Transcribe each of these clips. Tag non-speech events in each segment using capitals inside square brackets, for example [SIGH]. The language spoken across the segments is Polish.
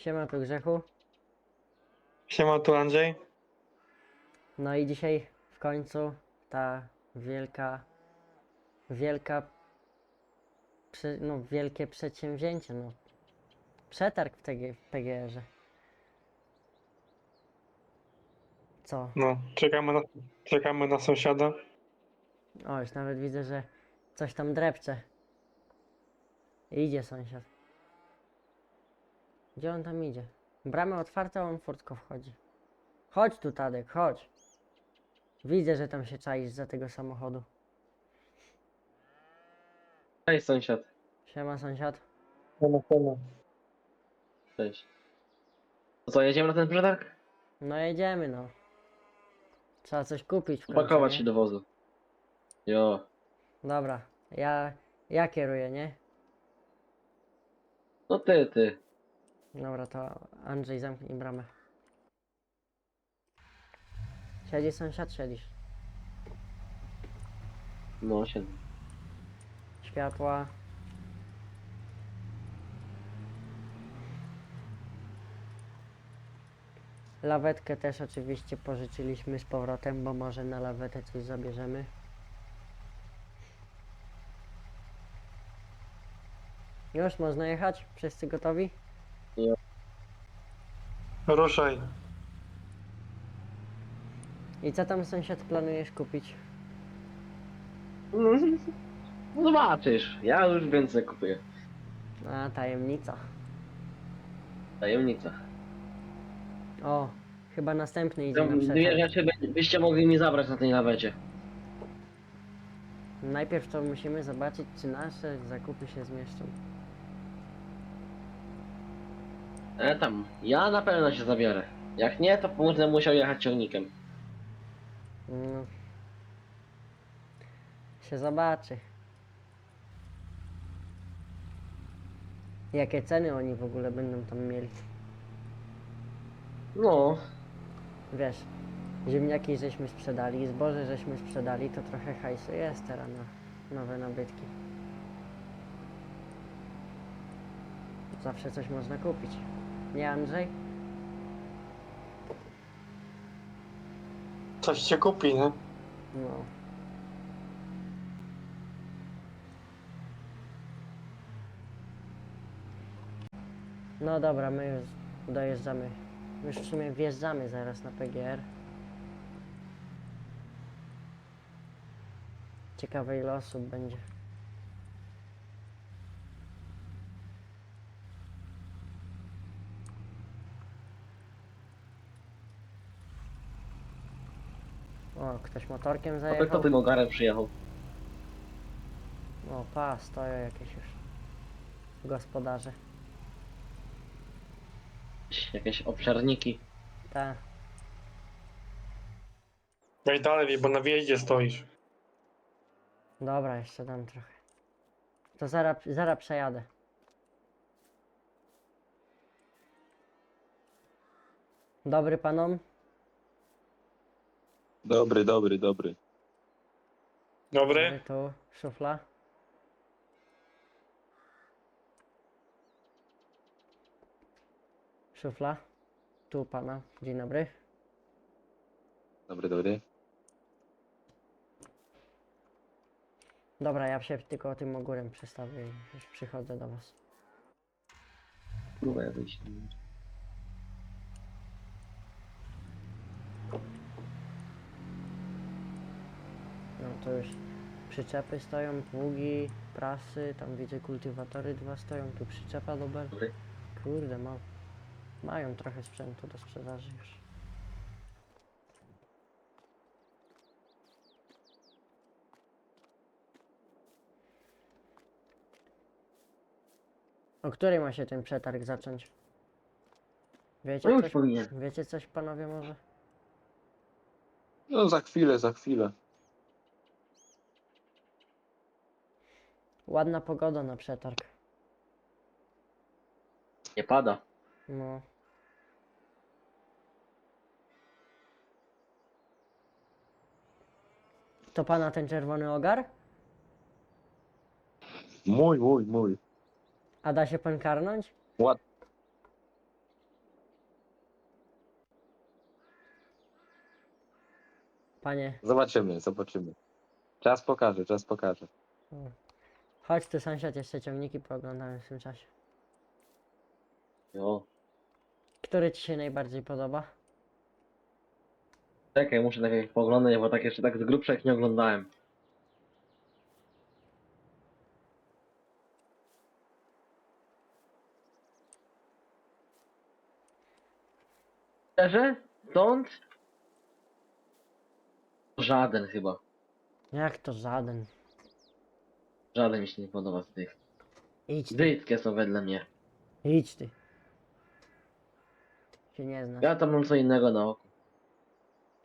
Siema tu Grzechu. Siema, tu Andrzej. No i dzisiaj w końcu ta wielka, wielka, no wielkie przedsięwzięcie, no. Przetarg w, TG, w PGR-ze. Co? No, czekamy na, czekamy na sąsiada. O, już nawet widzę, że coś tam drepcze. Idzie sąsiad. Gdzie on tam idzie? Bramy otwarte, a on furtko wchodzi. Chodź tu, Tadek, chodź. Widzę, że tam się czaisz za tego samochodu. Cześć sąsiad. Siema, sąsiad. Siema, siema. Cześć. To co, jedziemy na ten przetarg? No jedziemy, no. Trzeba coś kupić w końcu, Pakować nie? się do wozu. Jo. Dobra, ja, ja kieruję, nie? No ty, ty. Dobra, to Andrzej zamknij bramę. Siedzi sąsiad, siedzisz. No siedzę. Światła. Lawetkę też oczywiście pożyczyliśmy z powrotem, bo może na lawetę coś zabierzemy. Już można jechać? Wszyscy gotowi? Ruszaj. I co tam sąsiad planujesz kupić? No [LAUGHS] zobaczysz. Ja już więcej kupuję. A, tajemnica. Tajemnica. O, chyba następny idzie na Dwie rzeczy by- byście mogli mi zabrać na tej lawecie. Najpierw to musimy zobaczyć, czy nasze zakupy się zmieszczą. E tam. Ja na pewno się zabiorę. Jak nie, to będę musiał jechać ciągnikiem. No. Się zobaczy. Jakie ceny oni w ogóle będą tam mieli. No. Wiesz, ziemniaki żeśmy sprzedali, zboże żeśmy sprzedali, to trochę hajsu jest teraz na nowe nabytki. Zawsze coś można kupić. Nie Andrzej? Coś cię kupi, nie? No. No dobra, my już dojeżdżamy. Już w sumie wjeżdżamy zaraz na PGR. Ciekawe ile osób będzie. O, ktoś motorkiem A to zajechał. kto tym ogarem przyjechał? O, pa, stoją jakieś już gospodarze. Jakieś obszarniki. Ta, Wejdź dalej, bo na wjeździe stoisz. dobra, jeszcze dam trochę. To zaraz, zaraz przejadę. Dobry panom? Dobry, dobry, dobry. Dobry? Tu, szufla. Szufla. Tu pana. Dzień dobry. Dobry, dobry. Dobra, ja się tylko tym ogórem przestawię i już przychodzę do was. Kurwa, jakiś. No to już przyczepy stoją, pługi, prasy, tam widzę kultywatory dwa stoją, tu przyczepa do bel. Dobry. Kurde, ma, mają trochę sprzętu do sprzedaży już. O której ma się ten przetarg zacząć? Wiecie No już coś, powinien. wiecie coś panowie może? No za chwilę, za chwilę. Ładna pogoda na przetarg. Nie pada. No. To pana ten czerwony ogar? Mój, mój, mój. A da się pan karnąć? Ład. Panie. Zobaczymy, zobaczymy. Czas pokaże, czas pokaże. Hmm chodź tu sąsiad, jeszcze ciągniki pooglądamy w tym czasie. Jo. Który ci się najbardziej podoba? Czekaj, muszę najpierw poglądać, bo tak jeszcze tak z grubsza jak nie oglądałem. Szczerze? Stąd? Żaden chyba. Jak to żaden? Żaden mi się nie podoba z tych. Idź ty, Brzydkie są wedle mnie. idź ty. Się nie znasz. Ja tam mam co innego na oku.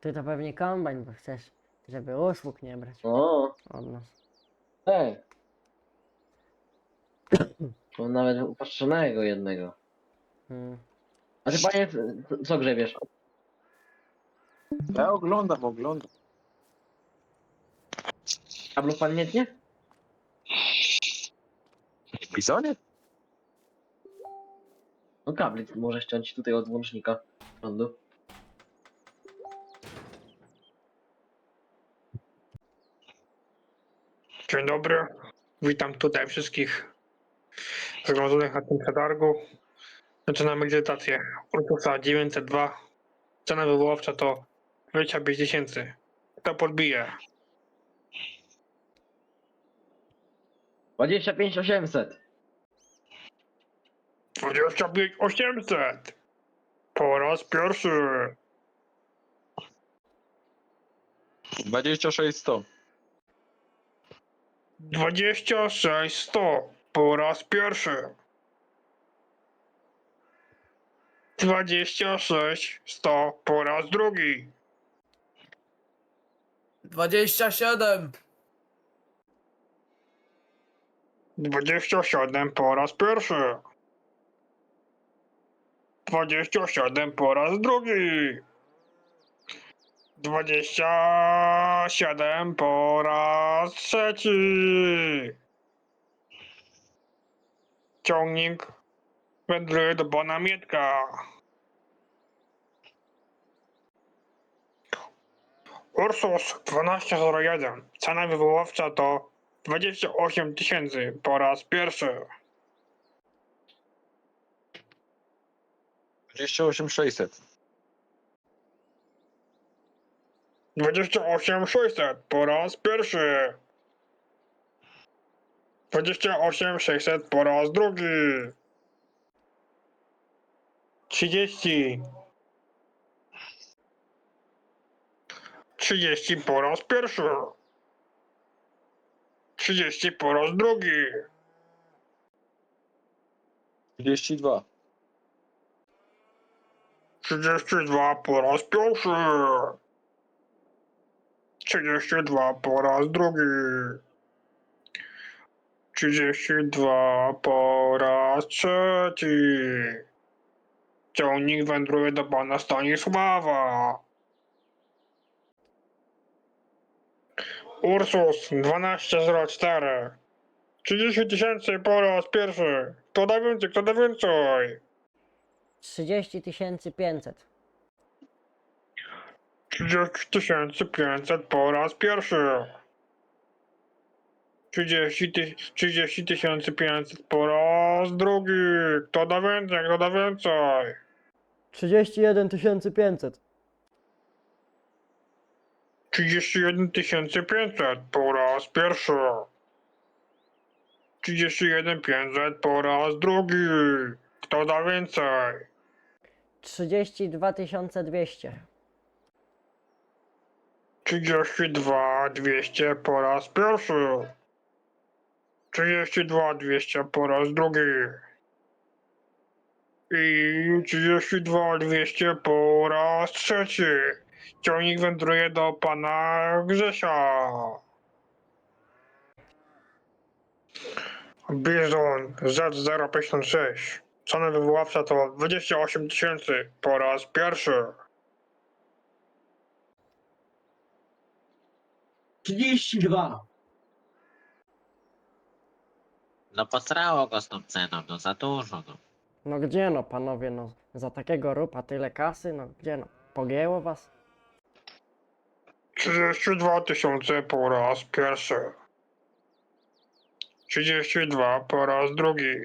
Ty to pewnie kombajn, bo chcesz, żeby usług nie brać O, od nas. ej. Mam nawet upatrzonego jednego. Hmm. A ty panie, co- co grzebiesz? Ja oglądam, oglądam. Kablu pan nie tnie? Bizonie? No kabli może ściąć tutaj od łącznika prądu. Dzień dobry. Witam tutaj wszystkich zgromadzonych na tym przetargu. Zaczynamy licytację. Ursusa 902. Cena wywoławcza to 25 tysięcy. Kto podbije? 25 800. 25 800. Po raz pierwszy. 26 100. 26 100. Po raz pierwszy. 26 100 po raz drugi. 27. 27 po raz pierwszy. 27 po raz drugi. 27 po raz trzeci. Ciągnik wędruje do pana Mietka. Ursus 1201. Cena wywoławcza to 28 tysięcy po raz pierwszy. 28 600. 28 600 po raz pierwszy. 28 600 po raz drugi. 30. 30 po raz pierwszy. 30 po raz drugi. 32. 32 po raz pierwszy. 32 po raz drugi. 32 po raz trzeci. Ciągnik wędruje do pana Stanisława. Ursus 1204. 30 tysięcy po raz pierwszy. Kto da więcej, kto da więcej? 30 500. 30 tysięcy 500 po raz pierwszy. 30 ty- 30 tysięcy 500 po raz drugi. Kto da więcej, kto da więcej? 31 500. 31 tysięcy 500 po raz pierwszy. 31 500 po raz drugi. Kto da więcej? 32 200. 32 200 po raz pierwszy. 32 200 po raz drugi. I 32 200 po raz trzeci. Ciągnik wędruje do pana Grzesia. Bizon Z056. Cena wywoławcza to 28 tysięcy po raz pierwszy. 32. No posrało go z tą ceną, no za dużo, no. No gdzie no panowie, no za takiego rupa tyle kasy, no gdzie no? Pogięło was? 32 tysiące po raz pierwszy. 32 po raz drugi.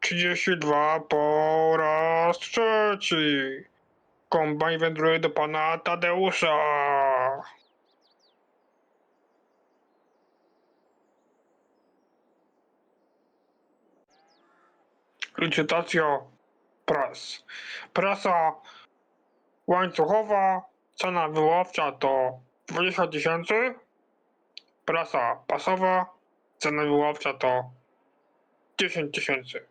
32 po raz trzeci. Kombajn wędruje do pana Tadeusza. Licytacja pras. Prasa łańcuchowa, cena wyłowcza to 20 tysięcy. Prasa pasowa, cena wyłowcza to 10 tysięcy.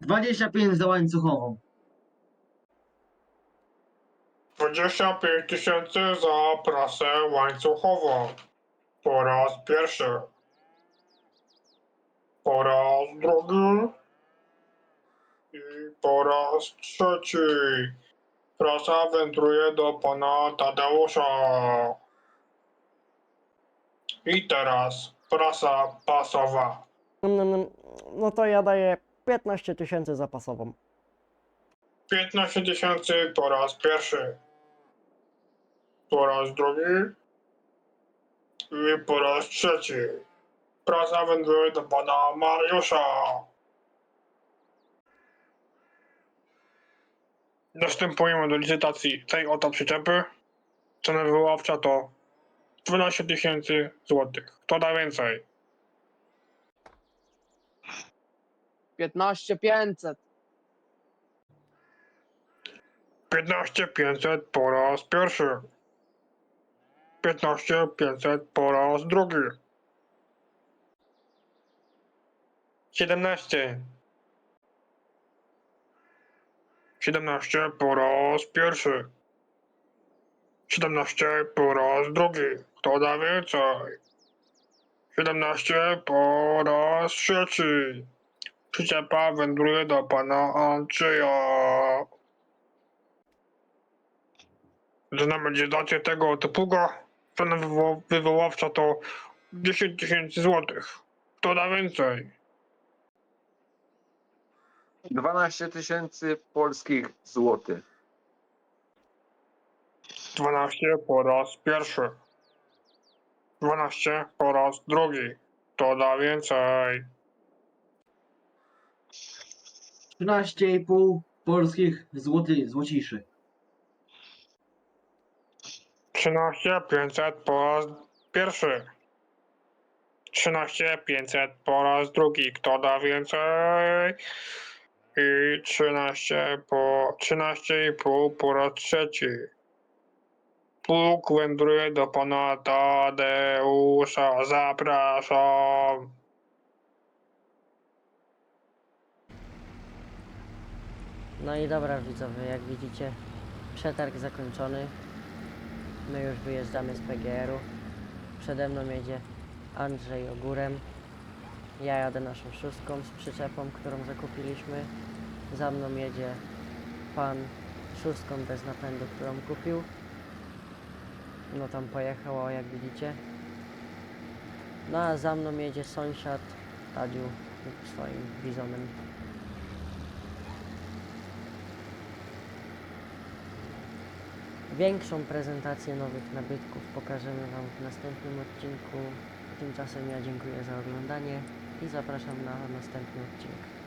25 za łańcuchową. 25 tysięcy za prasę łańcuchową. Po raz pierwszy. Po raz drugi. Raz trzeci. Prasa wędruje do pana Tadeusza. I teraz prasa pasowa. Mm, No to ja daję 15 tysięcy zapasową. 15 tysięcy po raz pierwszy. Po raz drugi. I po raz trzeci. Prasa wędruje do pana Mariusza. Następujemy do licytacji tej oto przyczepy. Cena wywoławcza to 12 tysięcy złotych. Kto da więcej? 15 500. 15 500 po raz pierwszy. 15 500 po raz drugi. 17 17 po raz pierwszy. 17 po raz drugi. Kto da więcej? 17 po raz trzeci. Przyczepa wędruje do pana Andrzeja. Zaczynamy licytację tego typuga. Cena wywo- wywoławcza to 10 tysięcy złotych. Kto da więcej? 12 tysięcy polskich złotych. 12 po raz pierwszy. 12 po raz drugi. Kto da więcej? 13,5 polskich złoty, złociszy. 13 500 po raz pierwszy. 13 500 po raz drugi. Kto da więcej? I 13 po 13,5 po raz trzeci. Pług wędruje do pana Tadeusza. Zapraszam. No i dobra widzowie, jak widzicie, przetarg zakończony. My już wyjeżdżamy z PGR-u. Przede mną jedzie Andrzej Ogórem. Ja jadę naszą szóstką z przyczepą, którą zakupiliśmy. Za mną jedzie pan szóstką bez napędu, którą kupił. No tam pojechał, o jak widzicie. No a za mną jedzie sąsiad Tadziu swoim bizonem. Większą prezentację nowych nabytków pokażemy Wam w następnym odcinku. Tymczasem ja dziękuję za oglądanie i zapraszam na następny odcinek.